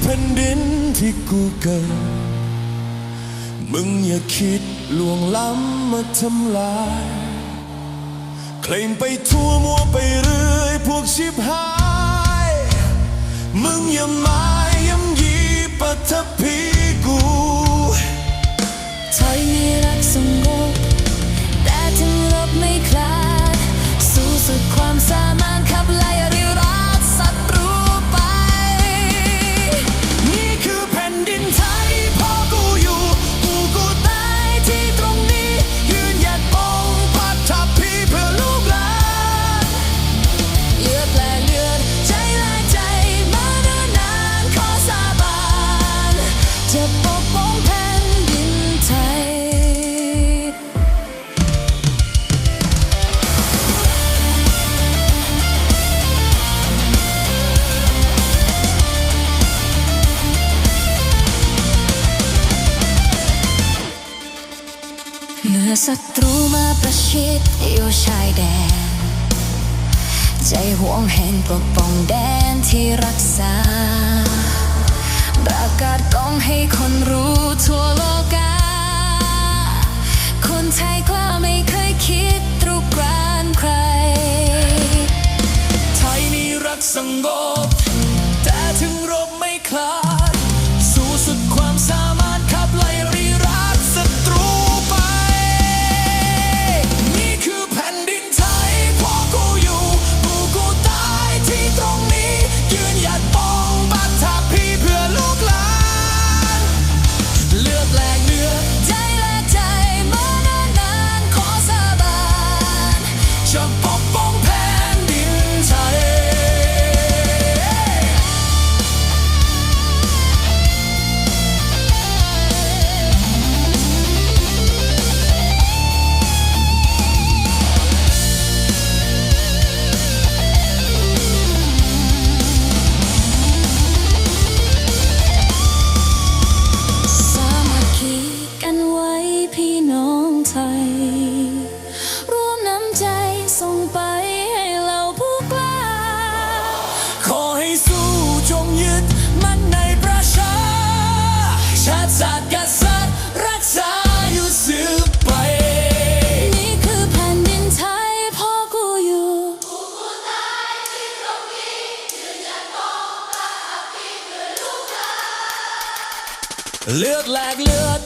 แผ่นดินที่กูเกิด มึงอย่าคิดลวงล้ำมาทำลาย เคลมไปทั่วมัวไปเรื่อยพวกชิบหาย มึงอย่ามาย้ำยีปัทภี อศัตรูมาประชิดอยู่ชายแดน ใจห่วงแห่งปกป้องแดนที่รักษา ประกาศกล้องให้คนรู้ทั่วโลกา คนไทยกล้าไม่เคยคิดตรุกรานใคร ไทยนี่รักสงบแพี่น้องไทย ร่วมน้ำใจส่งไปให้เราผู้กล้า ขอให้สู้จงยึดมั่นในประชา ชาติศาสตร์กษัตริย์รักษาอยู่สืบไป นี่คือแผ่นดินไทยพ่อกูอยู่เลือดแลกเลือด